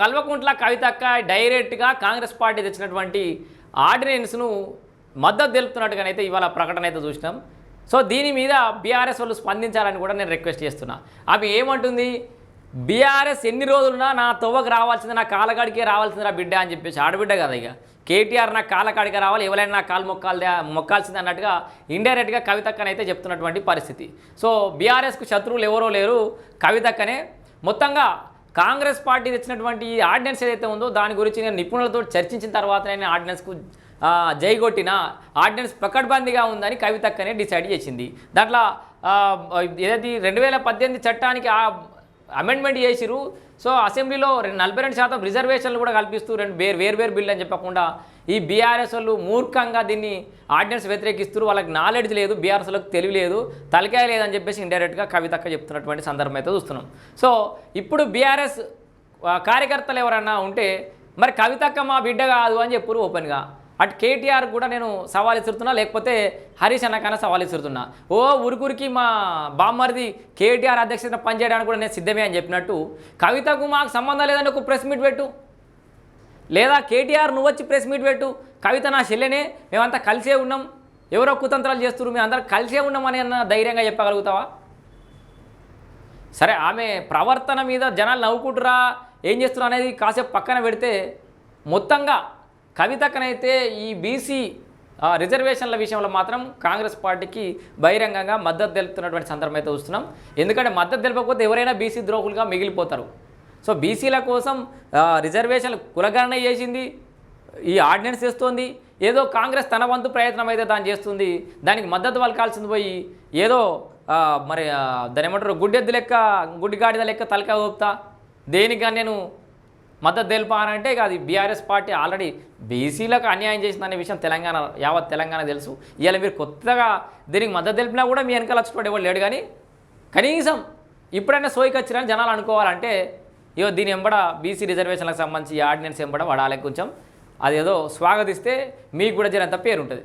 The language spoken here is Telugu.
కల్వకుంట్ల కవితక్క డైరెక్ట్గా కాంగ్రెస్ పార్టీ తెచ్చినటువంటి ఆర్డినెన్స్ను మద్దతు తెలుపుతున్నట్టుగానైతే ఇవాళ ప్రకటన అయితే చూసినాం. సో దీని మీద బీఆర్ఎస్ వాళ్ళు స్పందించాలని కూడా నేను రిక్వెస్ట్ చేస్తున్నా. ఆమె ఏమంటుంది? బీఆర్ఎస్ ఎన్ని రోజులున్నా నా తవ్వకు రావాల్సింది నా కాలకాడికే రావాల్సింది నా బిడ్డ అని చెప్పేసి ఆడబిడ్డ కదా ఇక. కేటీఆర్ నా కాలకాడికి రావాలి ఎవరైనా నా కాలు మొక్కాలి మొక్కాల్సింది అన్నట్టుగా ఇండైరెక్ట్గా కవితక్కనైతే చెప్తున్నటువంటి పరిస్థితి. సో బీఆర్ఎస్కు శత్రువులు ఎవరో లేరు కవితక్కనే. మొత్తంగా కాంగ్రెస్ పార్టీ తెచ్చినటువంటి ఈ ఆర్డినెన్స్ ఏదైతే ఉందో దాని గురించి నేను నిపుణులతో చర్చించిన తర్వాత నేను ఆర్డినెన్స్కు జైగొట్టిన ఆర్డినెన్స్ పకడ్బందీగా ఉందని కవితక్కనే డిసైడ్ చేసింది. దాంట్లో ఏదైతే రెండు వేల పద్దెనిమిది చట్టానికి ఆ అమెండ్మెంట్ చేసిరు సో అసెంబ్లీలో రెండు నలభై రెండు శాతం రిజర్వేషన్లు కూడా కల్పిస్తూ రెండు వేరు వేరు వేరు బిల్లు అని చెప్పకుండా ఈ బీఆర్ఎస్ వాళ్ళు మూర్ఖంగా దీన్ని ఆర్డినెన్స్ వ్యతిరేకిస్తారు వాళ్ళకి నాలెడ్జ్ లేదు బీఆర్ఎస్ వాళ్ళకి తెలివి లేదు తలకాయ లేదని చెప్పేసి ఇండైరెక్ట్గా కవితక్క చెప్తున్నటువంటి సందర్భం అయితే చూస్తున్నాం. సో ఇప్పుడు బీఆర్ఎస్ కార్యకర్తలు ఎవరన్నా ఉంటే మరి కవితక్క మా బిడ్డ కాదు అని చెప్పురు ఓపెన్గా అటు కేటీఆర్ కూడా నేను సవాల్ ఇస్తున్నా లేకపోతే హరీష్ అన్నకన్నా సవాల్ ఇస్తున్నా ఓ ఉరుకురికి మా బామ్మరిది కేటీఆర్ అధ్యక్షత పనిచేయడానికి కూడా నేను సిద్ధమే అని చెప్పినట్టు. కవితకు మాకు సంబంధం లేదని ఒక ప్రెస్ మీట్ పెట్టు. లేదా కేటీఆర్ నువ్వు వచ్చి ప్రెస్ మీట్ పెట్టు. కవిత నా చెల్లెనే మేమంతా కలిసే ఉన్నాం. ఎవరో కుతంత్రాలు చేస్తున్నారు మేము కలిసే ఉన్నామని అన్న ధైర్యంగా చెప్పగలుగుతావా? సరే ఆమె ప్రవర్తన మీద జనాలు నవ్వుకుంటురా ఏం చేస్తున్నారు అనేది కాసేపు పక్కన పెడితే మొత్తంగా కవితకనైతే ఈ బీసీ రిజర్వేషన్ల విషయంలో మాత్రం కాంగ్రెస్ పార్టీకి బహిరంగంగా మద్దతు తెలుపుతున్నటువంటి సందర్భం అయితే చూస్తున్నాం. ఎందుకంటే మద్దతు తెలపకపోతే ఎవరైనా బీసీ ద్రోహులుగా మిగిలిపోతారు. సో బీసీల కోసం రిజర్వేషన్ రిజర్వేషన్లు కులగణన చేసింది ఈ ఆర్డినెన్స్ చేస్తోంది ఏదో కాంగ్రెస్ తన వంతు ప్రయత్నం అయితే దాన్ని చేస్తుంది దానికి మద్దతు పలకాల్సింది పోయి ఏదో మరి దాని ఏమంటారు గుడ్డెద్దు లెక్క గుడ్డిగాడిద లెక్క తలకా ఊపుతా దేనిగా నేను మద్దతు తెలిపారంటే ఇక అది బీఆర్ఎస్ పార్టీ ఆల్రెడీ బీసీలకు అన్యాయం చేసిందనే విషయం తెలంగాణ యావత్ తెలంగాణ తెలుసు. ఇవాళ మీరు కొత్తగా దీనికి మద్దతు తెలిపినా కూడా మీ వెనకాల వచ్చేటోడు ఎవరు లేడు కానీ కనీసం ఇప్పుడైనా సోయికి వచ్చిరని జనాలు అనుకోవాలంటే ఇగో దీని ఎంబడ బీసీ రిజర్వేషన్లకు సంబంధించి ఆర్డినెన్స్ ఎంబడ వాడాలి కొంచెం. అదేదో స్వాగతిస్తే మీకు కూడా జనంత పేరు ఉంటుంది